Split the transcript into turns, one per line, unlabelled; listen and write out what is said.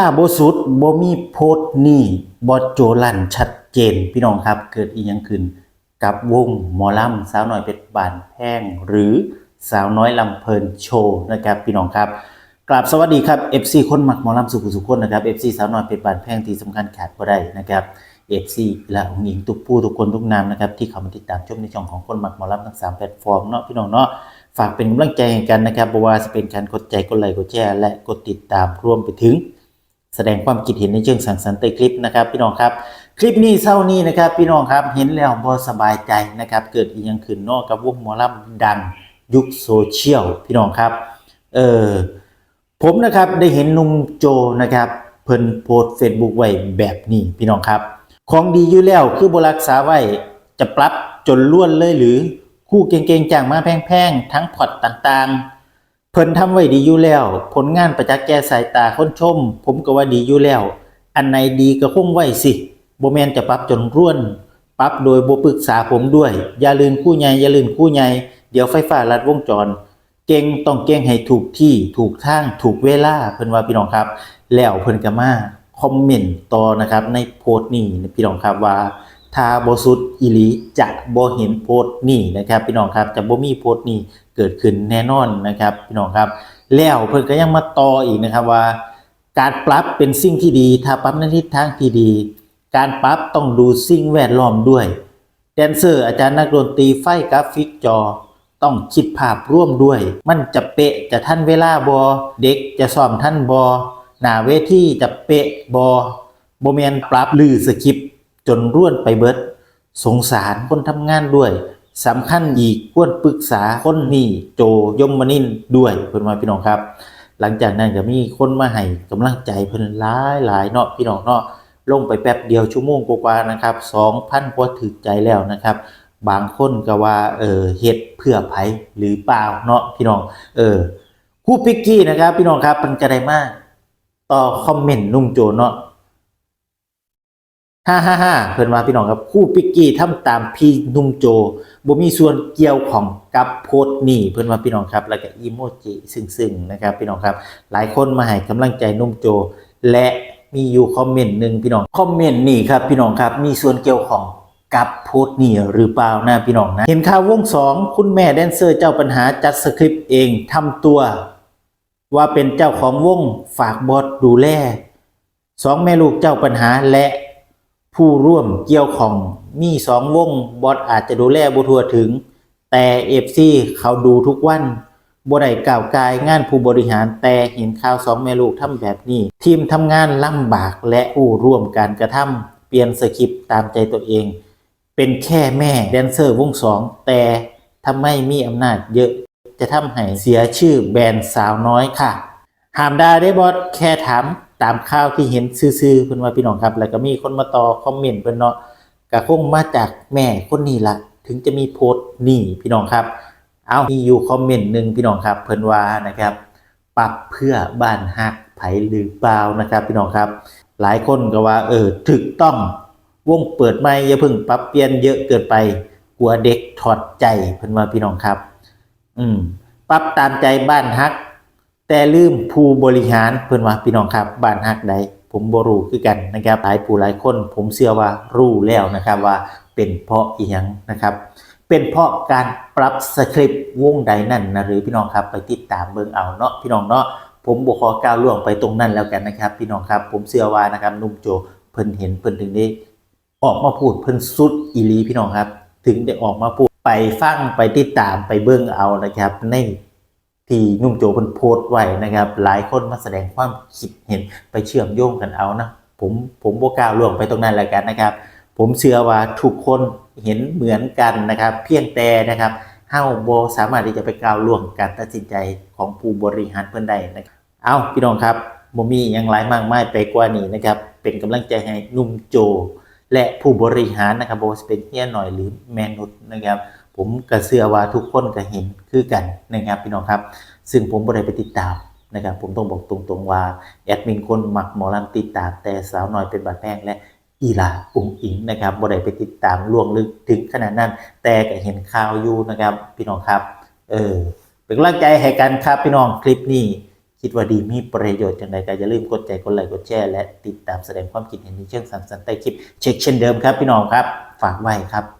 ถ้าบสุดบมีโพสต์นี่บ่โจลันชัดเจนพี่น้องครับ เกิดอีหยังขึ้นกับวงหมอลำสาวน้อยเพชรบานแพงหรือสาวน้อยลำเพลินโชว์นะครับพี่น้องครับกราบสวัสดีครับ FC คนหมักหมอลำสุขุสุขคนนะครับ FC สาวน้อยเพชรบานแพงที่สำคัญขาดบ่ได้นะครับ FC และองค์หญิงทุกผู้ทุกคนทุกนามนะครับที่เข้ามาติดตามชมในช่องของคนหมักหมอลำทั้งสามแพลตฟอร์มเนาะพี่น้องเนาะฝากเป็นกำลังใจให้กันนะครับบ่ว่าจะเป็นการกดใจกดไลค์กดแชร์และกดติดตามรวมไปถึง แสดงความคิดเห็นในเชิงสังสรรค์ใต้คลิปนะครับ พี่น้องครับ คลิปนี้เศร้านี้นะครับ พี่น้องครับเห็นแล้วบ่สบายใจนะครับ เกิดอีกอย่างขึ้นนอกกับวงหมอลำดังยุคโซเชียลพี่น้องครับเออผมนะครับได้เห็นนุ่มโจนะครับเพิ่นโพสเฟซบุ๊กไว้แบบนี้พี่น้องครับ ของดีอยู่แล้วคือบรักษาไว้จะปรับจนล้วนเลยหรือคู่เก่งๆจ้างมาแพงๆทั้งพอร์ตต่างๆ เพิ่นทำไว้ดีอยู่แล้ว ผลงานประจักษ์แก่สายตาคนชม ผมก็ว่าดีอยู่แล้ว อันไหนดีก็คงไว้สิบ่แม่นจะปรับจนร่วน ปรับโดยบ่ปรึกษาผมด้วย อย่าลืมคู่ใหญ่อย่าลืมคู่ใหญ่เดี๋ยวไฟฟ้าลัดวงจร เก่งต้องเก่งให้ถูกที่ถูกทางถูกเวลาเพิ่นว่าพี่น้องครับ แล้วเพิ่นก็มาคอมเมนต์ต่อนะครับในโพสต์นี้พี่น้องครับว่า ถ้าบ่สุดอีหลีจะบ่เห็นโพสต์นี้นะครับพี่น้องครับจะบ่มีโพสต์นี้เกิดขึ้นแน่นอนนะครับพี่น้องครับ แล้วเพิ่นก็ยังมาต่ออีกนะครับว่า การปรับเป็นสิ่งที่ดี ถ้าปรับในทิศทางที่ดี การปรับต้องดูสิ่งแวดล้อมด้วยแดนเซอร์อาจารย์นักดนตรีไฟกราฟิกจอ ต้องคิดภาพร่วมด้วย มันจะเปะจะทันเวลาบอเด็กจะซ้อมทันบอหน้าเวทีจะเปะบอโบเมนปรับลือสคริปต์ จนร่วนไปเบิด สงสารคนทำงานด้วยสำคัญอีกควรปรึกษาคนนี่โจยมมนินด้วยเพิ่นว่าพี่น้องครับ หลังจากนั้นก็มีคนมาให้กำลังใจเพิ่นหลายหลายเนาะพี่น้องเนาะลงไปแป๊บเดียวชั่วโมงกว่าๆนะครับ2,000กว่าถึกใจแล้วนะครับ บางคนก็ว่าเออเฮ็ดเพื่อไผหรือเปล่าเนาะพี่น้องเออครู่ปิกกี้นะครับ พี่น้องครับมันจะได้มาก ต่อคอมเมนต์นุ่มโจเนาะ ฮ่าฮ่าฮ่าเพิ่นว่าพี่น้องครับคู่ปิกกี้ทำตามพี่นุ่มโจบ่มีส่วนเกี่ยวของกับโพสต์นี่เพิ่นว่าพี่น้องครับ แล้วก็อีโมจิซึ้งๆนะครับพี่น้องครับ หลายคนมาให้กำลังใจนุ่มโจ และมีอยู่คอมเมนต์หนึ่งพี่น้องคอมเมนต์นี่ครับพี่น้องครับมีส่วนเกี่ยวของกับโพสต์นี่หรือเปล่านะพี่น้องนะเห็นข่าววงสองคุณแม่แดนเซอร์เจ้าปัญหาจัดสคริปต์เองทำตัว ว่าเป็นเจ้าของวงฝากบอสดูแลสองแม่ลูกเจ้าปัญหาและ ผู้ร่วมเกี่ยวของมีสองวงบอสอาจจะดูแลบุทัวถึง แต่เอฟซีเขาดูทุกวันบ่ได้กล่าวกายงานผู้บริหารแต่เห็นข่าวสองแม่ลูกทำแบบนี้ ทีมทำงานลำบากและผู้ร่วมการกระทำเปลี่ยนสคริปต์ตามใจตัวเอง เป็นแค่แม่แดนเซอร์วงสองแต่ทำไมมีอำนาจเยอะจะทำให้เสียชื่อแบรนด์สาวน้อยค่ะ หามดาได้บอสแค่ถาม ตามข่าวที่เห็นซื่อๆเพิ่นว่าพี่น้องครับ แล้วก็มีคนมาต่อคอมเมนต์เพิ่นเนาะก็คงมาจากแม่คนนี้ละถึงจะมีโพสต์นี่พี่น้องครับ เอามีอยู่คอมเมนต์หนึ่งพี่น้องครับ เพิ่นว่านะครับ ปรับเพื่อบ้านฮักไผหรือเปล่านะครับ พี่น้องครับ หลายคนก็ว่า เออถูกต้องวงเปิดใหม่อย่าเพิ่งปรับเปลี่ยนเยอะเกินไปกลัวเด็กถอดใจเพิ่นว่าพี่น้องครับ อืมปรับตามใจบ้านฮัก แต่ลืมผู้บริหารเพื่อนว่าพี่น้องครับบ้านฮักใดผมบรู้คือกันนะครับหลายผู้หลายคนผมเชื่อว่ารู้แล้วนะครับว่าเป็นเพราะอีหยังนะครับ เป็นเพราะการปรับสคริปต์วงใดนั่นนะหรือพี่น้องครับไปติดตามเบิ่งเอาเนาะพี่น้องเนาะผมบขอก้าวล่วงไปตรงนั้นแล้วกันนะครับ พี่น้องครับ ผมเชื่อว่านะครับนุ่มโจเพิ่นเห็นเพิ่นถึงได้ออกมาพูดเพิ่นสุดอีลีพี่น้องครับ ถึงได้ออกมาพูดไปฟังไปติดตามไปเบิ่งเอานะครับใน ที่นุ่มโจเพิ่นโพสไว้นะครับ หลายคนมาแสดงความคิดเห็นไปเชื่อมโยงกันเอานะ ผมผมบ่กล้าล่วงไปตรงนั้นแล้วกันนะครับ ผมเชื่อว่าทุกคนเห็นเหมือนกันนะครับ เพียงแต่นะครับเฮาบสามารถที่จะไปก้าวล่วงการตัดสินใจของผู้บริหารเพิ่อนได้นะครับเอาพี่น้องครับบ่มีหยังหลายมากมายไปกว่านี้นะครับ เป็นกำลังใจให้นุ่มโจ และผู้บริหารนะครับโบ่ว่าจะเป็นเฮียหน่อยหรือแมนุษย์นะครับ ผมก็เชื่อว่าทุกคนก็เห็นคือกันนะครับพี่น้องครับ ซึ่งผมบ่ได้ไปติดตามนะครับผมต้องบอกตรงๆว่าแอดมินคนหมักหมอลำติดตามแต่สาวน้อยเป็นบาดแพงและอีหลาอุ้งอิงนะครับบ่ได้ไปติดตามล่วงลึกถึงขนาดนั้น แต่ก็เห็นข่าวอยู่นะครับพี่น้องครับเออเป็นกำลังใจให้กันครับพี่น้องคลิปนี้คิดว่าดีมีประโยชน์จังใดก็อย่าลืมกดใจกดไลค์กดแชร์และติดตามแสดงความคิดเห็นในเชิงสรรสรรค์ใต้คลิปเช็คเช่นเดิมครับพี่น้องครับ ฝากไว้ครับ